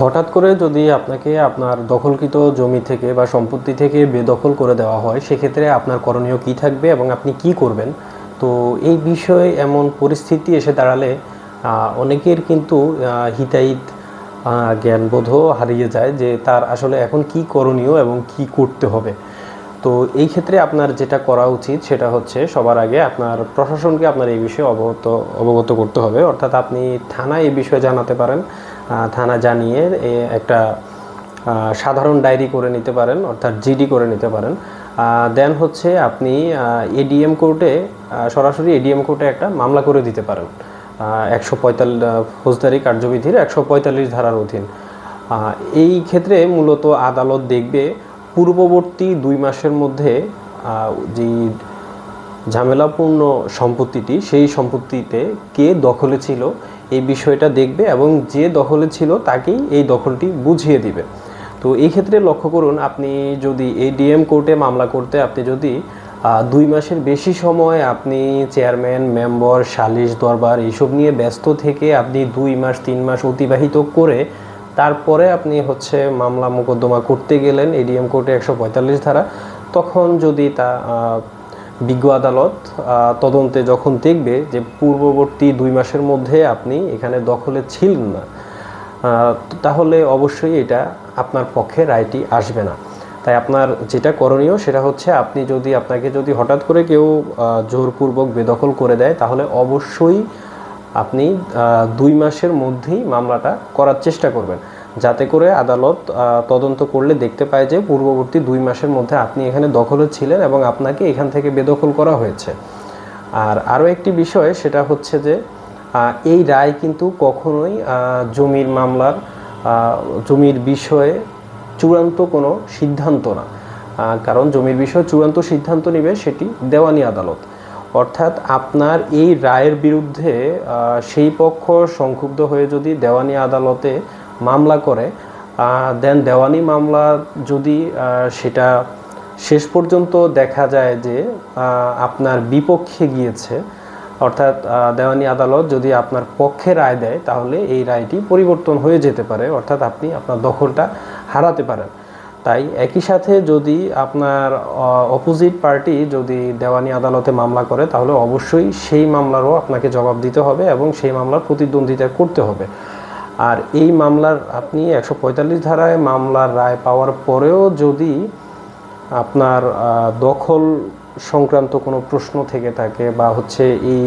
হঠাৎ করে যদি আপনাকে আপনার দখলকৃত জমি থেকে বা সম্পত্তি থেকে বেদখল করে দেওয়া হয়, সেক্ষেত্রে আপনার করণীয় কী থাকবে এবং আপনি কি করবেন? তো এই বিষয়ে এমন পরিস্থিতি এসে দাঁড়ালে অনেকের কিন্তু হিতাহিত জ্ঞানবোধও হারিয়ে যায় যে তার আসলে এখন কি করণীয় এবং কি করতে হবে। তো এই ক্ষেত্রে আপনার যেটা করা উচিত সেটা হচ্ছে সবার আগে আপনার প্রশাসনকে আপনার এই বিষয়ে অবগত অবগত করতে হবে। অর্থাৎ আপনি থানায় এই বিষয়ে জানাতে পারেন। থানা জানিয়ে একটা সাধারণ ডায়েরি করে নিতে পারেন, অর্থাৎ জিডি করে নিতে পারেন। দেন হচ্ছে আপনি এডিএম কোর্টে সরাসরি এডিএম কোর্টে একটা মামলা করে দিতে পারেন। একশো পঁয়তাল্লিশ ফৌজদারি কার্যবিধির একশো পঁয়তাল্লিশ ধারার অধীন। এই ক্ষেত্রে মূলত আদালত দেখবে পূর্ববর্তী দুই মাসের মধ্যে যেই ঝামেলাপূর্ণ সম্পত্তিটি, সেই সম্পত্তিতে কে দখলে ছিল এই বিষয়টা দেখবে এবং যে দখলে ছিল তাকেই এই দখলটি বুঝিয়ে দিবে। তো এই ক্ষেত্রে লক্ষ্য করুন, আপনি যদি এডিএম কোর্টে মামলা করতে, আপনি যদি দুই মাসের বেশি সময় আপনি চেয়ারম্যান, মেম্বার, সালিশ দরবার এইসব নিয়ে ব্যস্ত থেকে আপনি দুই মাস, তিন মাস অতিবাহিত করে তারপরে আপনি হচ্ছে মামলা মোকদ্দমা করতে গেলেন, এডিএম কোর্টে একশো পঁয়তাল্লিশ ধারা, তখন যদি তা বিজ্ঞ আদালত তদন্তে যখন দেখবে যে পূর্ববর্তী দুই মাসের মধ্যে আপনি এখানে দখলে ছিলেন না তাহলে অবশ্যই এটা আপনার পক্ষে রায়টি আসবে না। তাই আপনার যেটা করণীয় সেটা হচ্ছে আপনি যদি আপনাকে যদি হঠাৎ করে কেউ জোরপূর্বক বেদখল করে দেয়, তাহলে অবশ্যই আপনি দুই মাসের মধ্যেই মামলাটা করার চেষ্টা করবেন। যাতে করে আদালত তদন্ত করলে দেখতে পায় যে পূর্ববর্তী দুই মাসের মধ্যে আপনি এখানে দখলে ছিলেন এবং আপনাকে এখান থেকে বেদখল করা হয়েছে। আর আরও একটি বিষয়, সেটা হচ্ছে যে এই রায় কিন্তু কখনোই জমির মামলার জমির বিষয়ে চূড়ান্ত কোনো সিদ্ধান্ত না। কারণ জমির বিষয়ে চূড়ান্ত সিদ্ধান্ত নেবে সেটি দেওয়ানি আদালত। অর্থাৎ আপনার এই রায়ের বিরুদ্ধে সেই পক্ষ সংক্ষুব্ধ হয়ে যদি দেওয়ানি আদালতে মামলা করে দেন দেওয়ানি মামলা যদি সেটা শেষ পর্যন্ত দেখা যায় যে আপনার বিপক্ষে গিয়েছে, অর্থাৎ দেওয়ানি আদালত যদি আপনার পক্ষে রায় দেয়, তাহলে এই রায়টি পরিবর্তন হয়ে যেতে পারে, অর্থাৎ আপনি আপনার দখলটা হারাতে পারেন। তাই একই সাথে যদি আপনার অপোজিট পার্টি যদি দেওয়ানি আদালতে মামলা করে, তাহলে অবশ্যই সেই মামলারও আপনাকে জবাব দিতে হবে এবং সেই মামলার প্রতিদ্বন্দ্বিতা করতে হবে। আর এই মামলার আপনি একশো পঁয়তাল্লিশ ধারায় মামলার রায় পাওয়ার পরেও যদি আপনার দখল সংক্রান্ত কোনো প্রশ্ন থেকে থাকে বা হচ্ছে এই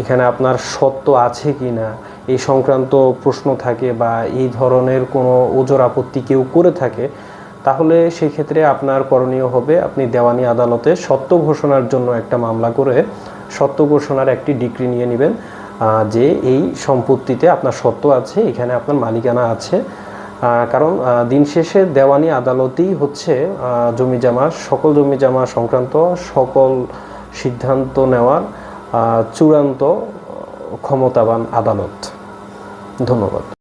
এখানে আপনার সত্য আছে কি না, এই সংক্রান্ত প্রশ্ন থাকে বা এই ধরনের কোনো ওজোর আপত্তি কেউ করে থাকে, তাহলে সেই ক্ষেত্রে আপনার করণীয় হবে আপনি দেওয়ানি আদালতে সত্য ঘোষণার জন্য একটা মামলা করে সত্য ঘোষণার একটি ডিগ্রি নিয়ে নেবেন। যে এই সম্পত্তিতে আপনার সত্য আছে, এখানে আপনার মালিকানা আছে। কারণ দিন শেষে দেওয়ানি আদালতই হচ্ছে জমি জমা, সকল জমি জমা সংক্রান্ত সকল সিদ্ধান্ত নেওয়ার চূড়ান্ত ক্ষমতাবান আদালত। ধন্যবাদ।